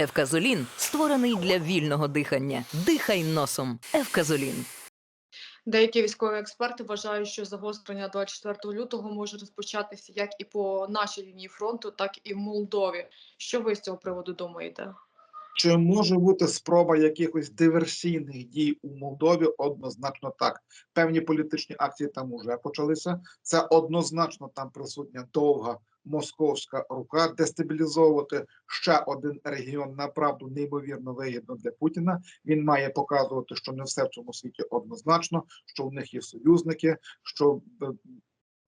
Евказолін створений для вільного дихання. Дихай носом. Евказолін. Деякі військові експерти вважають, що загострення 24 лютого може розпочатися як і по нашій лінії фронту, так і в Молдові. Що ви з цього приводу думаєте? Чи може бути спроба якихось диверсійних дій у Молдові? Однозначно так. Певні політичні акції там уже почалися. Це однозначно там присутня довга московська рука. Дестабілізовувати ще один регіон направду неймовірно вигідно для Путіна. Він має показувати, що не все в цьому світі однозначно, що в них є союзники, що е,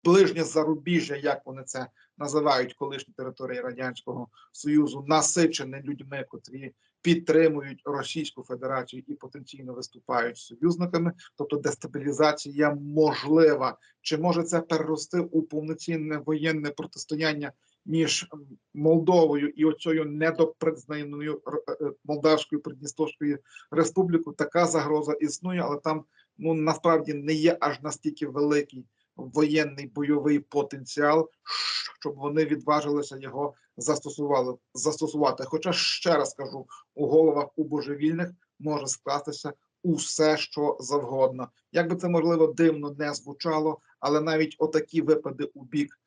ближнє зарубіжжя, як вони це називають колишні території радянського союзу, насичене людьми, котрі підтримують Російську Федерацію і потенційно виступають союзниками, тобто дестабілізація можлива. Чи може це перерости у повноцінне воєнне протистояння між Молдовою і оцею недопризнаною Р- е, Молдавською Придністровською республікою? Така загроза існує, але там ну насправді не є аж настільки великий воєнний бойовий потенціал, щоб вони відважилися його застосували застосувати. Хоча ще раз кажу, у головах у божевільних може скластися усе, що завгодно. Як би це можливо дивно не звучало, але навіть отакі випади у бік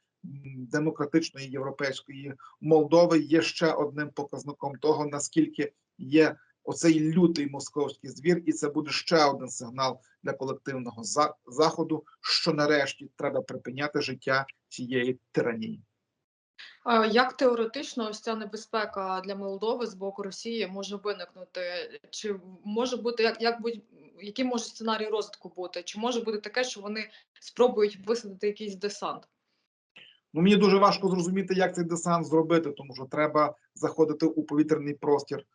демократичної європейської Молдови є ще одним показником того, наскільки є оцей лютий московський звір, і це буде ще один сигнал для колективного за- заходу, що нарешті треба припиняти життя цієї тиранії. Як теоретично ось ця небезпека для Молдови з боку Росії може виникнути? Чи може бути як, як будь який може сценарій розвитку бути? Чи може бути таке, що вони спробують висадити якийсь десант? Ну мені дуже важко зрозуміти, як цей десант зробити, тому що треба заходити у повітряний простір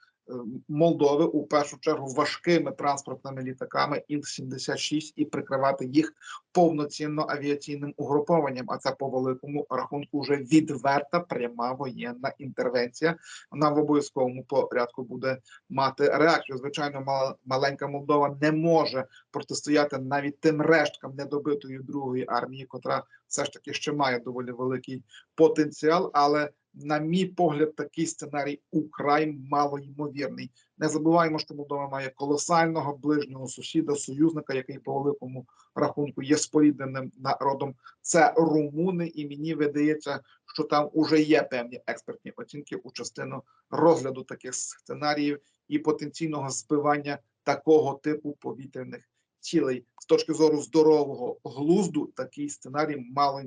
Молдови у першу чергу важкими транспортними літаками Іл-76 і прикривати їх повноцінно авіаційним угрупованням. А це по великому рахунку вже відверта пряма воєнна інтервенція. Вона в обов'язковому порядку буде мати реакцію. Звичайно, маленька Молдова не може протистояти навіть тим рештам недобитої другої армії, котра все ж таки ще має доволі великий потенціал, але на мій погляд, такий сценарій украй малоймовірний. Не забуваємо, що Молдова має колосального ближнього сусіда, союзника, який по великому рахунку є спорідненим народом. Це румуни, і мені видається, що там уже є певні експертні оцінки у частину розгляду таких сценаріїв і потенційного збивання такого типу повітряних цілей з точки зору здорового глузду, такий сценарій мало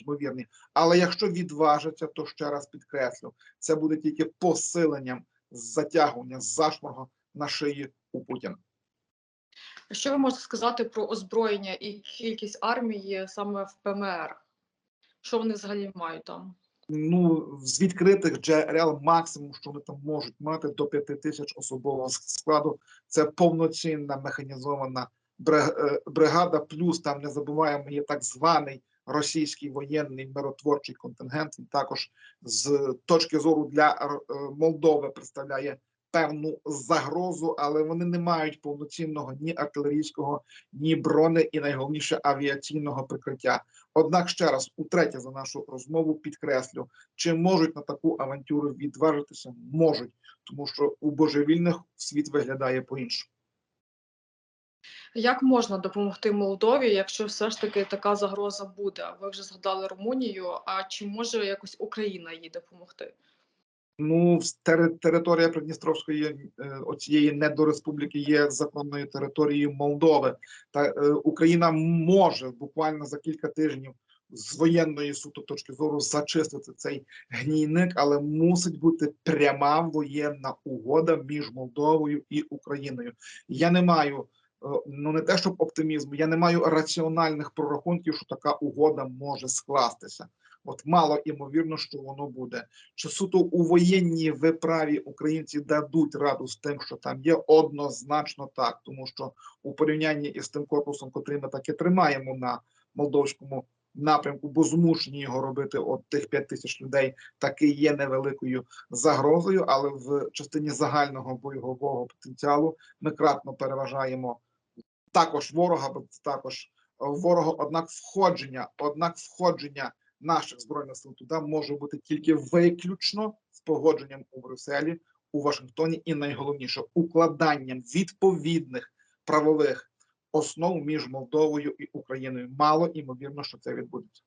ймовірний. Але якщо відважиться, то ще раз підкреслю, це буде тільки посиленням затягування зашморгу на шиї у Путіна. Що ви можете сказати про озброєння і кількість армії саме в ПМР? Що вони взагалі мають там? Ну з відкритих джерел максимум, що вони там можуть мати до 5 тисяч особового складу. Це повноцінна механізована бригада. Плюс там не забуваємо є так званий російський воєнний миротворчий контингент. Він також з точки зору для е, Молдови представляє певну загрозу, але вони не мають повноцінного ні артилерійського, ні брони, і найголовніше авіаційного прикриття. Однак ще раз, утретє за нашу розмову, підкреслю, чи можуть на таку авантюру відважитися? Можуть, тому що у божевільних світ виглядає по-іншому. Як можна допомогти Молдові, якщо все ж таки така загроза буде? Ви вже згадали Румунію. А чи може якось Україна їй допомогти? Ну, територія Придністровської е, оцієї недореспубліки є законною територією Молдови. Та е, Україна може буквально за кілька тижнів з воєнної суто точки зору зачистити цей гнійник, але мусить бути пряма воєнна угода між Молдовою і Україною. Я не маю. Е, Ну, не те, щоб оптимізму, я не маю раціональних прорахунків, що така угода може скластися. От мало імовірно, що воно буде чи суто у воєнній виправі українці дадуть раду з тим, що там є, однозначно так, тому що у порівнянні із тим корпусом, котрий ми таки тримаємо на молдовському напрямку, бо змушені його робити, от тих 5 тисяч людей, таки є невеликою загрозою, але в частині загального бойового потенціалу ми кратно переважаємо також ворога, також е, ворога, однак входження, однак входження наших збройних сил туди може бути тільки виключно з погодженням у Брюсселі у Вашингтоні, і найголовніше укладанням відповідних правових основ між Молдовою і Україною. Мало імовірно, що це відбудеться.